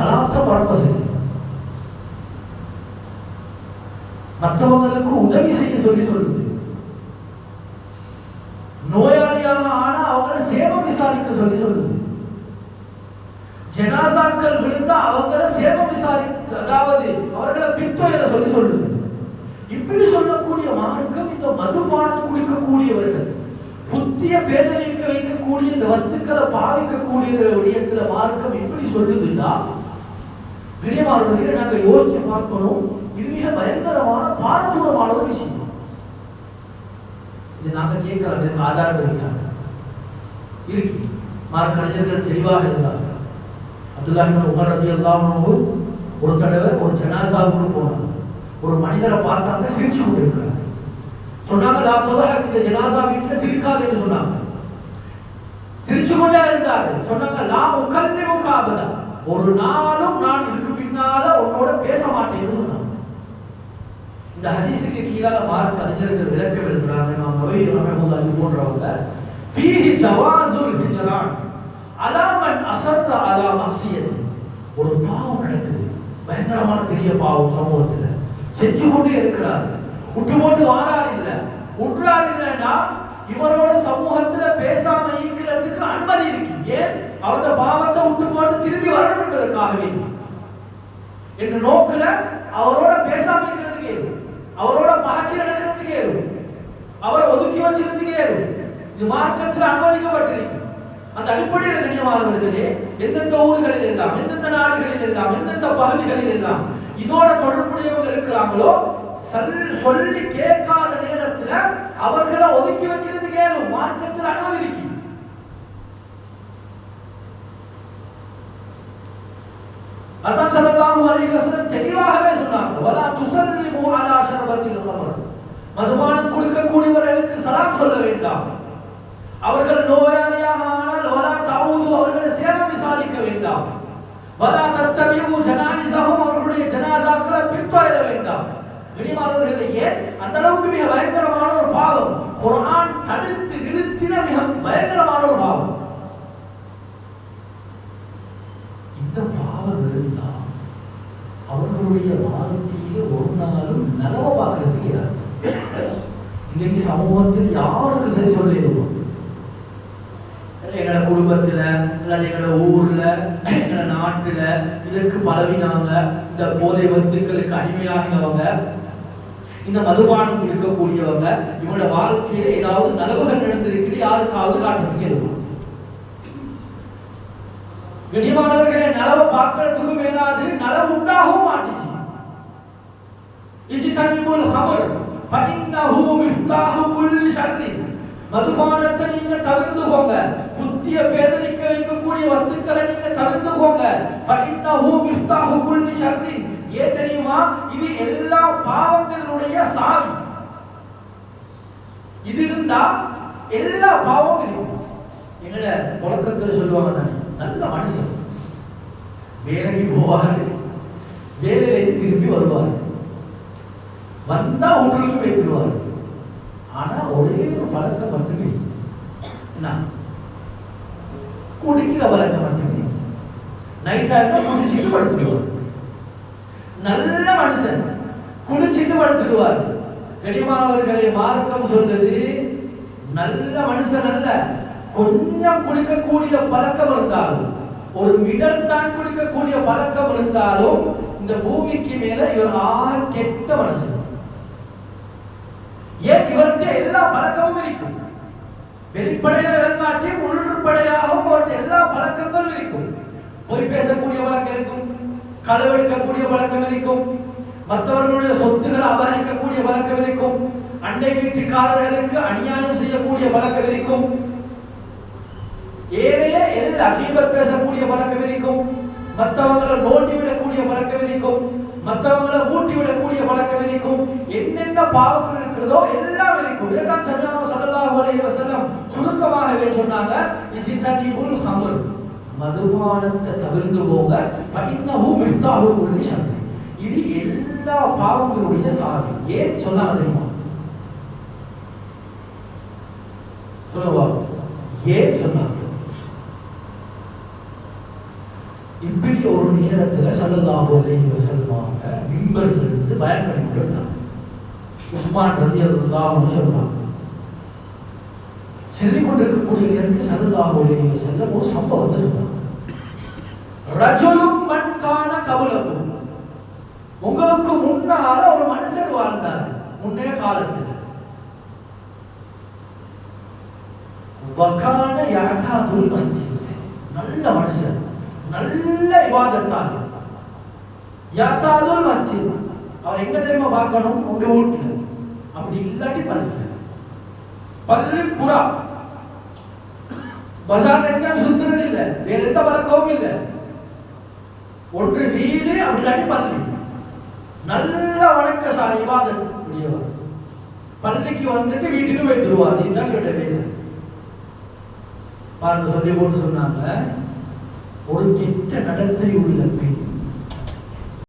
சலாத்த பரப்ப செய்யும் மற்றவங்களுக்கு உதவி செய்ய சொல்லி சொல்லுது நோயாளியாக ஆனா அவங்கள சேவம் விசாரிக்க சொல்லி சொல்லுது ஜனாசாக்கள் விழுந்தா அவங்கள சேவம் விசாரி அதாவது அவர்களை பின்தொயர சொல்லி சொல்லுது இப்படி சொல்லக்கூடிய மார்க்கம் இந்த மதுபானம் குடிக்கக்கூடியவர்கள் புத்திய பேதலிக்க வைக்கக்கூடிய இந்த வஸ்துக்களை பாவிக்கக்கூடிய விடயத்துல மார்க்கம் இப்படி சொல்லுதுன்னா பிரியமானவர்களை நாங்கள் யோசிச்சு பார்க்கணும். இது மிக பயங்கரமான பாரதூரமான ஒரு விஷயம் இது நாங்கள் கேட்கலாம் இதுக்கு ஆதாரம் இருக்காங்க இருக்கு. மார்க்கறிஞர்கள் தெளிவாக இருந்தாங்க அப்துல்லாஹிமன் உமர் ரதி அல்லாஹ் ஒரு தடவை ஒரு ஜனாசாவுக்கு போனாங்க. ஒரு மனிதரை பார்த்தாங்க சிரிச்சு கொண்டிருக்கிறாங்க. சொன்னாங்க நான் இந்த ஜனாசா வீட்டில் சிரிக்காதுன்னு சொன்னாங்க. சிரிச்சு கொண்டே இருந்தாரு சொன்னாங்க நான் உக்கல்லி முகாபதா ஒரு நாளும் நான் இதுக்கு பின்னால உன்னோட பேச மாட்டேன்னு சொன்னாங்க. இந்த ஹதீஸுக்கு கீழால மார்க் அறிஞர்கள் விளக்கம் எழுதுறாங்க. நாம் நவை ரஹமத்துல்லாஹி போன்றவங்க. ஃபீஹி ஜவாசுல் ஹிஜ்ரான் அலாமன் அசர்ர அலா மக்சியத் ஒரு பாவம் நடக்குது. பயங்கரமான பெரிய பாவம் சமூகத்துல. செஞ்சு கொண்டே இருக்கிறாரு. விட்டு போட்டு வாரார் இல்ல. உற்றார் இல்லைன்னா இவரோட சமூகத்துல பேசாம ஈக்கிறதுக்கு அனுமதி இருக்கு. ஏன்? அவரோட பாவத்தை விட்டு போட்டு திரும்பி வரணும் என்பதற்காகவே. என்ற நோக்கில் அவரோட பேசாம இருக்கிறதுக்கு ஏறும் அவரோட பகச்சி நடக்கிறதுக்கு ஏறும் அவரை ஒதுக்கி வச்சிருந்ததுக்கு ஏறும் இது மார்க்கத்தில் அனுமதிக்கப்பட்டிருக்கு. அந்த அடிப்படையில் கண்ணியமானவர்களே எந்தெந்த ஊர்களில் எல்லாம் எந்தெந்த நாடுகளில் எல்லாம் எந்தெந்த பகுதிகளில் எல்லாம் இதோட தொடர்புடையவங்க இருக்கிறாங்களோ சொல்லி கேட்காத நேரத்தில் அவர்களை ஒதுக்கி வைக்கிறதுக்கு ஏறும் மார்க்கத்தில் அனுமதி இருக்கு அதான் சல்லல்லாஹு அலைஹி வஸல்லம் தெளிவாகவே சொன்னாங்க வலா துஸல்லிமு அலா ஷரபத்தில் கமர் மதுபானம் கொடுக்கக்கூடியவர்களுக்கு சலாம் சொல்ல வேண்டாம். அவர்கள் நோயாளியாக ஆனால் வலா தாவூது அவர்களை சேவம் விசாரிக்க வேண்டாம். வலா தத்தபியு ஜனாயிசஹும் அவர்களுடைய ஜனாசாக்களை பின்தொடர வேண்டாம். கனிமானவர்களே ஏன்? அந்த அளவுக்கு மிக பயங்கரமான ஒரு பாவம். குரான் தடுத்து நிறுத்தின மிக பயங்கரமான ஒரு பாவம். இந்த பாவம் இருந்தா அவர்களுடைய வாழ்க்கையிலே ஒரு நாளும் நலவை பார்க்கறதுக்கு இடம் இன்னைக்கு சமூகத்தில் யாருக்கு சரி சொல்லிடுவோம் எங்களோட குடும்பத்துல அல்லது எங்களோட ஊர்ல எங்களோட நாட்டுல இதற்கு பலவினாங்க இந்த போதை வஸ்துக்களுக்கு அடிமையாகினவங்க இந்த மதுபானம் இருக்கக்கூடியவங்க இவங்களோட வாழ்க்கையில ஏதாவது நலவுகள் நடந்திருக்குது யாருக்காவது காட்டுறதுக்கு இருக்கும் கண்ணியமானவர்களே நலவை பார்க்கறதுக்கு மேலாது நலவு உண்டாகவும் மாட்டுச்சு. இஜ்தனிபுல் ஹமர் ஃபஇன்னஹு மிஃப்தாஹு குல்லி ஷர்ரி. மதுபானத்தை நீங்க தவிர்த்துக்கோங்க. புத்திய பேதலிக்க வைக்கக்கூடிய வஸ்துக்களை நீங்க தவிர்த்துக்கோங்க. ஃபஇன்னஹு மிஃப்தாஹு குல்லி ஷர்ரி. ஏ தெரியுமா? இது எல்லா பாவங்களுடைய சாவி. இது இருந்தா எல்லா பாவமும் இருக்கும் எங்கட உலகத்தில் சொல்லுவாங்க தானே? நல்ல மனுஷன். வேலைக்கு போவாரு வேலையில திரும்பி வருவார்கள். வந்தா வீட்டுக்கு வைத்துடுவார் ஆனா ஒரே ஒரு பழக்கம் மட்டுமே. என்ன? குடிக்கிற பழக்கம் மட்டுமே. நைட் ஆயிருந்தா குடிச்சிட்டு படுத்துடுவார். நல்ல மனுஷன். குளிச்சிட்டு படுத்துடுவார். கடிமானவர்களை மார்க்கம் சொல்றது நல்ல மனுஷன் அல்ல. கொஞ்சம் குடிக்கக்கூடிய பழக்கம் இருந்தாலும் ஒரு மிடல் தான் குடிக்கக்கூடிய பழக்கம் இருந்தாலும் இந்த பூமிக்கு மேல இவர் ஆக கெட்ட மனசு ஏன் இவர்கிட்ட எல்லா பழக்கமும் இருக்கும்? வெளிப்படையில விளங்காட்டி உள்படையாகவும் அவர்கிட்ட எல்லா பழக்கங்களும் இருக்கும். பொய் பேசக்கூடிய பழக்கம் இருக்கும் களவெடுக்கக்கூடிய பழக்கம் இருக்கும் மற்றவர்களுடைய சொத்துக்களை அபகரிக்கக்கூடிய பழக்கம் இருக்கும் அண்டை வீட்டுக்காரர்களுக்கு அநியாயம் செய்யக்கூடிய பழக்கம் இருக்கும். ஏனைய எல்லா அகீபர் பேசக்கூடிய பழக்கம் இருக்கும். மற்றவங்களை நோண்டி விடக்கூடிய பழக்கம் இருக்கும். மற்றவங்களை ஊட்டி விடக்கூடிய பழக்கம் இருக்கும். என்னென்ன பாவங்கள் இருக்கிறதோ எல்லாம் இருக்கும். இதைத்தான் சொன்னாங்க ஸல்லல்லாஹு அலைஹி வஸல்லம் சுருக்கமாகவே சொன்னாங்க இஜ்தனிபுல் ஹம்ர் மதுபானத்தை தவிர்ந்து போக ஃபஇன்னஹு மிஃப்தாஹு குல்லி ஷர் இது எல்லா பாவங்களுடைய சாவி ஏன் சொன்னாங்க தெரியுமா? சொல்லுவா ஏன் சொன்னாங்க இப்படி இப்படி ஒரு நேரத்தில் சல்லல்லாஹு அலைஹி வஸல்லமாக மிம்பரில் இருந்து பயன் பண்ணி கொண்டிருந்தாங்க உஸ்மான் ரதி அல்லாஹ் சொல்றாங்க. செல்லிக் கொண்டிருக்கக்கூடிய நேரத்தில் சல்லல்லாஹு அலைஹி வஸல்லம் ஒரு சம்பவத்தை சொன்னாங்க. ரஜுலும் மண்கான கபலக்கும் உங்களுக்கு முன்னால ஒரு மனுஷன் வாழ்ந்தார் முன்னே காலத்தில். வகான யாத்தாதுல் மஸ்ஜித். நல்ல மனுஷன். நல்ல இபாதத்தான் யாத்தாலும் வச்சு அவர் எங்க தெரியுமா பார்க்கணும்? உங்க வீட்டுல. அப்படி இல்லாட்டி பள்ளி பள்ளி புறா. பசார் எங்கேயும் சுத்துறது இல்லை. வேற எந்த பழக்கமும் இல்லை. ஒன்று வீடு அப்படி இல்லாட்டி பள்ளி நல்ல வணக்கசாலி இபாதத் உடையவர். பள்ளிக்கு வந்துட்டு வீட்டுக்கு வைத்துருவார் இதுதான் கேட்ட வேலை. பாருங்க சொல்லி போட்டு சொன்னாங்க. ஒரு திட்ட நடத்தை உள்ள பெண்.